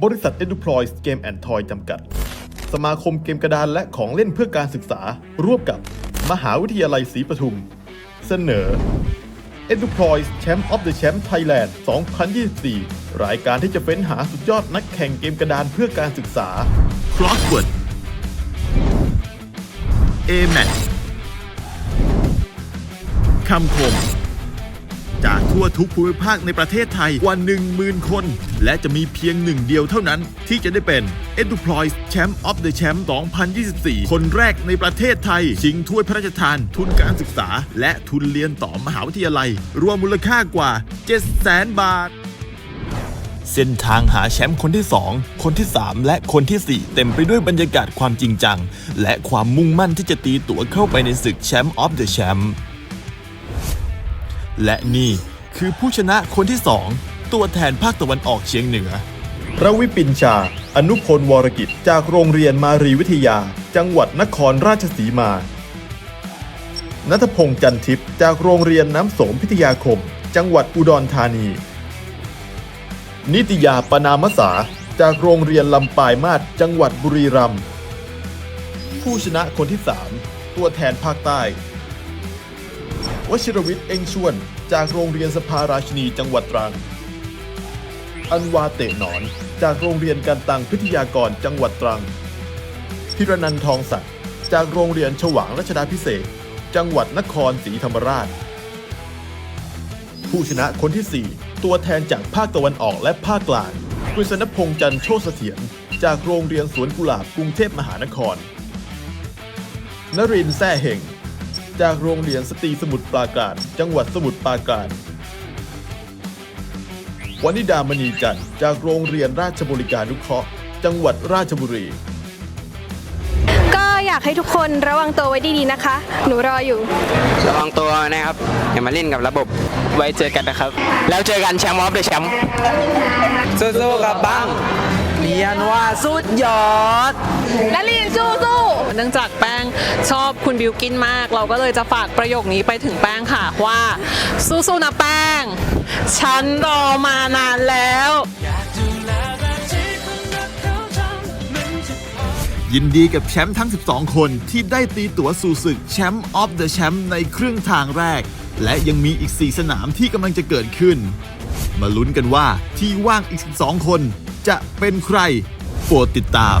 บริษัท Enterprise Game and Toy จำกัด สมาคมเกมกระดานและของเล่นเพื่อการศึกษา ร่วมกับมหาวิทยาลัยศรีปทุม เสนอ Enterprise Champ of the Champ Thailand 2024 รายการที่จะเฟ้นหาสุดยอดนักแข่งเกมกระดานเพื่อการศึกษา Crossword A Match, คำคม จากทั่วทุกภูมิภาคในประเทศไทยกว่า 10,000 คน และจะมีเพียงหนึ่งเดียวเท่านั้นที่จะได้เป็น Enterprise Champ of the Champ 2024 คนแรกในประเทศไทย ชิงถ้วยพระราชทาน ทุนการศึกษา และทุนเรียนต่อมหาวิทยาลัย รวมมูลค่ากว่า 700,000 บาทเส้นทางหาแชมป์คนที่ 2 คนที่ 3 และคนทีสี่4 เต็มไปด้วยบรรยากาศความจริงจัง และความมุ่งมั่นที่จะตีตั๋วเข้าไปในศึกแชมป์ออฟเดอะแชมป์ และนี่คือผู้ชนะคนที่ 2 ตัวแทนภาคตะวันออกเฉียงเหนือ ระวิปินชา อนุพลวรกิจ จากโรงเรียนมารีวิทยา จังหวัดนครราชสีมา นัทพงษ์จันทิพย์ จากโรงเรียนน้ำโสมพิทยาคม จังหวัดอุดรธานี นิตยาปนามสา จากโรงเรียนลำปายมาศ จังหวัดบุรีรัมย์ ผู้ชนะคนที่ 3 ตัวแทนภาคใต้ วชิรวิทย์เองชวน จากโรงเรียนสภาราชินีจังหวัดตรัง อันวาเตะหนอน จากโรงเรียนการตังพิทยากรจังหวัดตรัง พิรนันท์ทองศักดิ์จากโรงเรียนฉวางรัชดาพิเศษ จังหวัดนครศรีธรรมราช ผู้ชนะคนที่ 4 ตัวแทนจากภาคตะวันออกและภาคกลางกฤษณพงษ์จันทร์โชติเสถียรจากโรงเรียนสวนกุหลาบกรุงเทพมหานคร นรินทร์แซ่เฮง จากโรงเรียนสตรีสมุทรปราการ จังหวัดสมุทรปราการวนิดามณีจันทร์จากโรงเรียนราชบริการนุเคราะห์ จังหวัดราชบุรี ก็อยากให้ทุกคนระวังตัวไว้ดีๆนะคะ หนูรออยู่ ระวังตัวนะครับ อย่ามาเล่นกับระบบ ไว้เจอกันนะครับ แล้วเจอกันแชมป์ออฟเดอะแชมป์สู้ๆกับบ้างเรี ยนว่าสุดยอด และลีนสู้สู้เนื่องจากแป้งชอบคุณบิวกินมาก เราก็เลยจะฝากประโยคนี้ไปถึงแป้งค่ะว่า สู้ๆนะแป้ง ฉันรอมานานแล้ว ยินดีกับแชมป์ทั้ง 12 คนที่ได้ตีตั๋วสู่ศึกแชมป์ออฟเดอะแชมป์ในครึ่งทางแรก และยังมีอีก 4 สนามที่กำลังจะเกิดขึ้น มาลุ้นกันว่าที่ว่างอีก 12 คน จะเป็นใครโปรดติดตาม